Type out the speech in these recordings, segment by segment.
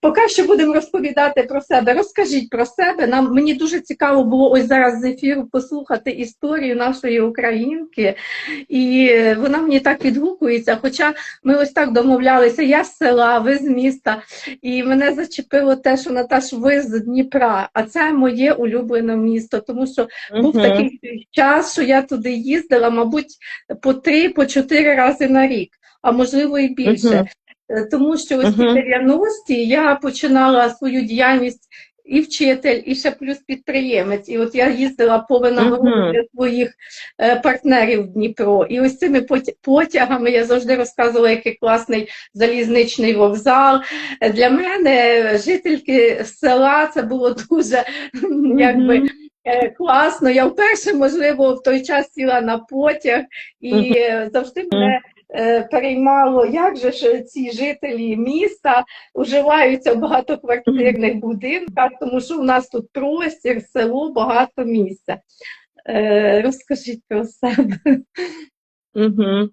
поки що будемо розповідати про себе. Розкажіть про себе. Нам мені дуже цікаво було ось зараз з ефіру послухати історію нашої українки, і вона мені так відгукується. Хоча ми ось так домовлялися, я з села, ви з міста, і мене зачепило те, що Наташ, ви з Дніпра, а це моє улюблене місто, тому що був Мгм. такий час, що я туди їздила, мабуть, по три, по чотири рази на рік, а можливо і більше. Е, Тому що ось ці Мгм. 90-ті я починала свою діяльність і вчитель, і ще плюс підприємець. І от я їздила по винагороду Мгм. для своїх е, партнерів в Дніпро. І ось цими потягами я завжди розказувала, який класний залізничний вокзал. Е, Для мене жительки села це було дуже якби. Мгм. Е, Класно, я вперше, можливо, в той час сіла на потяг, і е, завжди мене е, переймало, як же ж ці жителі міста уживаються в багатоквартирних будинках, тому що у нас тут простір, село, багато місця. Е, Розкажіть про себе. Угу.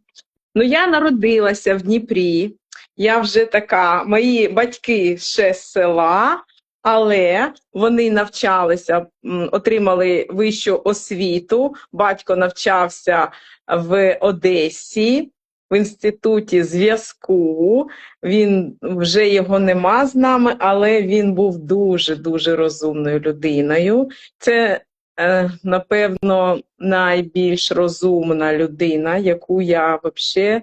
Ну, я народилася в Дніпрі. Я вже така, мої батьки ще з села, але вони навчалися, отримали вищу освіту. Батько навчався в Одесі. В інституті зв'язку він вже його нема з нами, але він був дуже дуже розумною людиною. Це е, напевно, найбільш розумна людина, яку я взагалі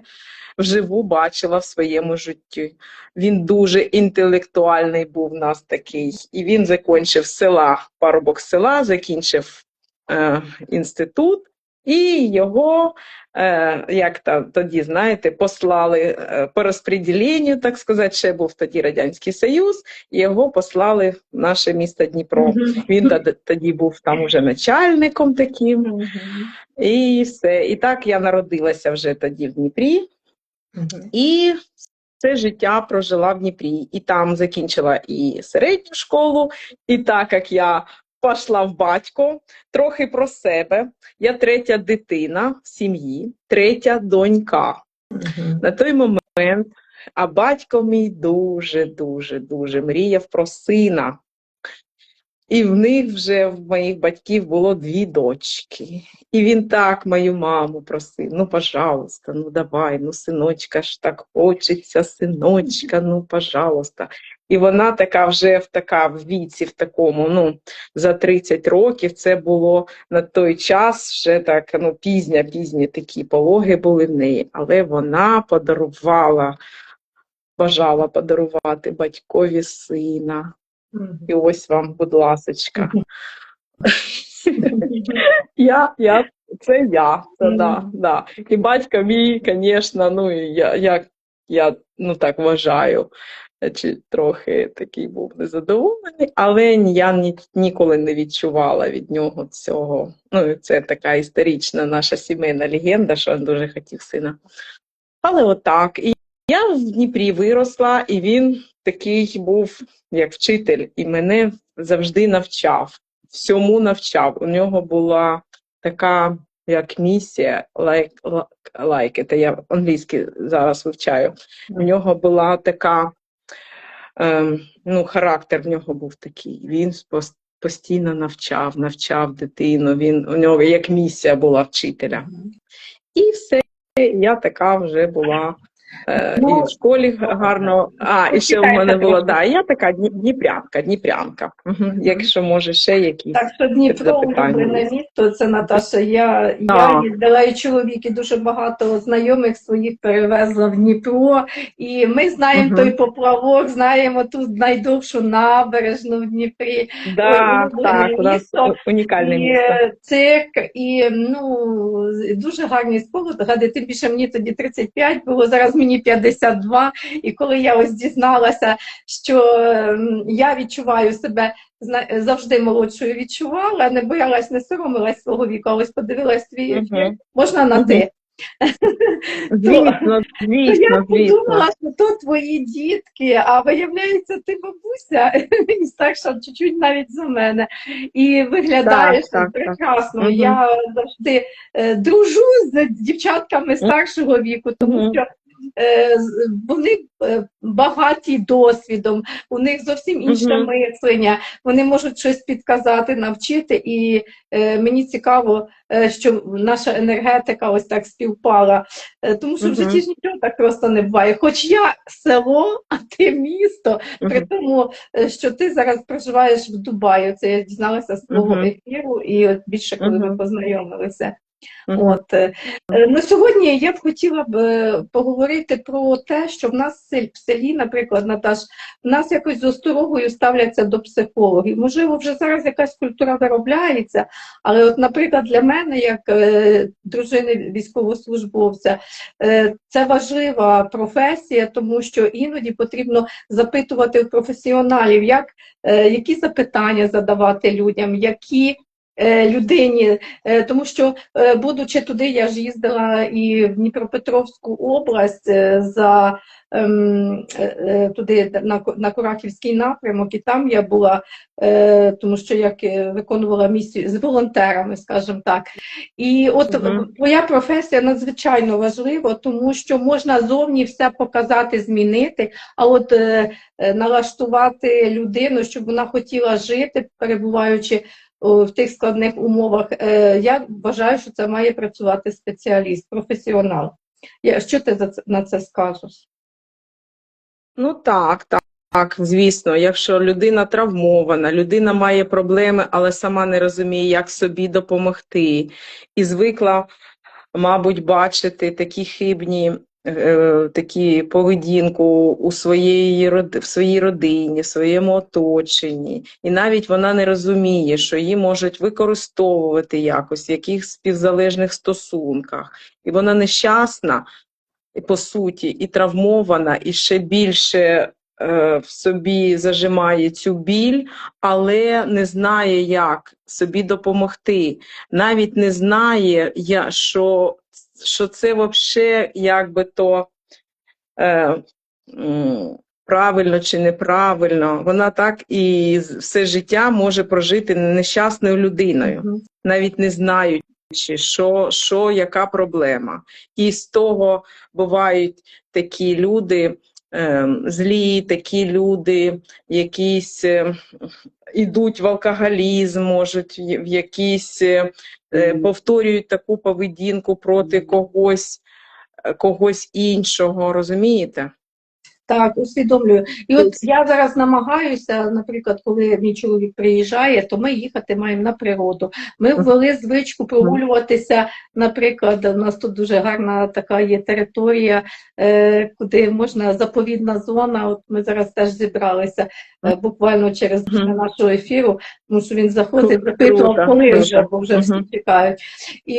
вживу бачила в своєму житті. Він дуже інтелектуальний був у нас такий. І він закінчив села, парубок села, закінчив е, інститут, і його, е, як та, тоді, знаєте, послали е, по розподіленню, так сказати, ще був тоді Радянський Союз, і його послали в наше місто Дніпро. Він тоді, тоді був там уже начальником таким, і все. І так я народилася вже тоді в Дніпрі, і все життя прожила в Дніпрі. І там закінчила і середню школу, і так як я пішла в батько, трохи про себе. Я третя дитина в сім'ї, третя донька. На той момент, а батько мій дуже, дуже, дуже мріяв про сина. І в них вже в моїх батьків було дві дочки. І він так мою маму просив: ну, пожалуйста, ну давай, ну, синочка ж так хочеться, синочка, ну, пожалуйста. І вона така вже в така в віці, в такому, ну, за 30 років це було на той час вже так, ну, пізня, пізні такі пологи були в неї. Але вона подарувала, бажала подарувати батькові сина. І ось вам, будь ласочка. Я, я, це я, це да, да. І батько мій, звісно, ну, я, я, я ну, так вважаю, чи трохи такий був незадоволений, але я ні, ніколи не відчувала від нього цього. Ну, це така історична наша сімейна легенда, що він дуже хотів сина. Але отак. І я в Дніпрі виросла, і він такий був як вчитель, і мене завжди навчав, всьому навчав. У нього була така як місія, like, like, це я англійський зараз вивчаю. У нього була така, ну, характер в нього був такий. Він постійно навчав, навчав дитину. Він, у нього як місія була вчителя. І все, я така вже була. Е, Ну, і в школі гарно. А, і ще в мене трошки. да, я така дніпрянка, дніпрянка. Угу. Якщо може ще якісь. Так що Дніпро улюблене місто, це Наташа. Я, я їздила і чоловік, і дуже багато знайомих своїх перевезла в Дніпро. І ми знаємо Мгм. той поплавок, знаємо ту найдовшу набережну в Дніпрі. Да, улюблене так, у нас унікальне місто. цирк, і ну дуже гарні спогади. Тим більше мені тоді 35 було, зараз мені 52. І коли я ось дізналася, що ем, я відчуваю себе завжди молодшою відчувала, не боялась, не соромилась свого віку, а ось подивилась твій. Мгм. Можна на ти. Звісно, я звісно, звісно. подумала, що то твої дітки, а виявляється, ти бабуся і старша чуть-чуть навіть за мене. І виглядаєш Так, так, прекрасно. Мгм. Я завжди е, дружу з дівчатками старшого віку, тому що вони е, багаті досвідом, у них зовсім інше Мгм. мислення, вони можуть щось підказати, навчити, і е, мені цікаво, е, що наша енергетика ось так співпала, Е, тому що в Мгм. житті ж нічого так просто не буває. Хоч я село, а ти місто, при тому, е, що ти зараз проживаєш в Дубаї, це я дізналася з твого Мгм. ефіру, і от більше коли ви Мгм. познайомилися. От е, е, на сьогодні я б хотіла б е, поговорити про те, що в нас в селі- наприклад, Наташ, в нас якось з осторогою ставляться до психологів. Можливо, вже зараз якась культура виробляється, але, от, наприклад, для мене, як дружини військовослужбовця, це важлива професія, тому що іноді потрібно запитувати у професіоналів, як, які запитання задавати людям, які людині, Е, тому що, е, будучи туди, я ж їздила і в Дніпропетровську область е, за ем, е, е, туди на, на Кураківський напрямок, і там я була, е, тому що як е, виконувала місію з волонтерами, скажімо так. І от Мгм. твоя професія надзвичайно важлива, тому що можна зовні все показати, змінити, а от е, е, налаштувати людину, щоб вона хотіла жити, перебуваючи в тих складних умовах. Е, Я вважаю, що це має працювати спеціаліст, професіонал. Що ти на це скажеш? Ну так, так, так, звісно, якщо людина травмована, людина має проблеми, але сама не розуміє, як собі допомогти, і звикла, мабуть, бачити такі хибні, такі поведінку у своєї в своїй родині, в своєму оточенні, і навіть вона не розуміє, що її можуть використовувати якось в якихось співзалежних стосунках, і вона нещасна по суті, і травмована, і ще більше е, в собі зажимає цю біль, але не знає, як собі допомогти. Навіть не знає, що, що це взагалі якби то е, правильно чи неправильно. Вона так і все життя може прожити нещасною людиною Мгм. навіть не знаючи, що, що яка проблема. І з того бувають такі люди е, злі, такі люди, якісь е, ідуть в алкоголізм, можуть в в якісь е, е, повторюють таку поведінку проти когось, е, когось іншого, розумієте? Так, усвідомлюю. І от я зараз намагаюся, наприклад, коли мій чоловік приїжджає, то ми їхати маємо на природу. Ми ввели звичку прогулюватися. Наприклад, у нас тут дуже гарна така є територія, е, куди можна заповідна зона. От ми зараз теж зібралися е, буквально через нашого ефіру, тому що він заходив, Круто, запитував, коли вже, бо вже всі чекають. І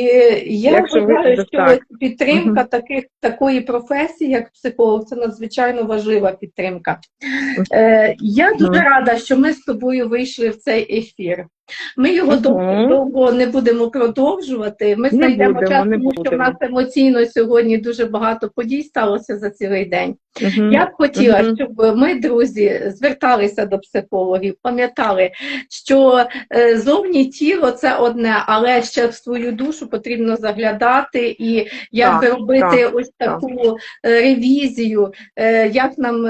я Якщо вважаю, що підтримка таких такої професії, як психолог, це надзвичайно важлива підтримка. Е, я дуже рада, що ми з тобою вийшли в цей ефір. Ми його Мгм. довго, довго не будемо продовжувати. Ми Не знайдемо будемо, час, тому що в нас емоційно сьогодні дуже багато подій сталося за цілий день. Мгм. Я б хотіла, Мгм. щоб ми, друзі, зверталися до психологів, пам'ятали, що е, зовні тіло це одне, але ще в свою душу потрібно заглядати і якби Так, робити так, ось таку е, ревізію, е, як нам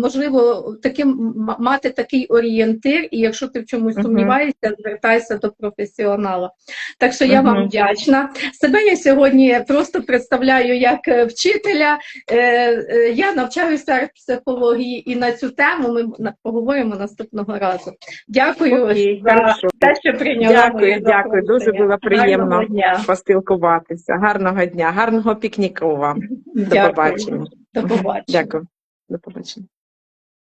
можливо таким мати такий орієнтир, і якщо ти в чомусь Мгм. сумніваєшся, звертайся до професіонала. Так що я вам вдячна. Себе я сьогодні просто представляю як е, вчителя. Е, е, Я навчаюся психології, і на цю тему ми поговоримо наступного разу. Дякую Окей, за те, що прийняла. Дякую, дякую. Дуже було приємно Гарного дня. поспілкуватися. Гарного дня, гарного пікніку вам. До Дякую. побачення. До побачення. Дякую. До побачення.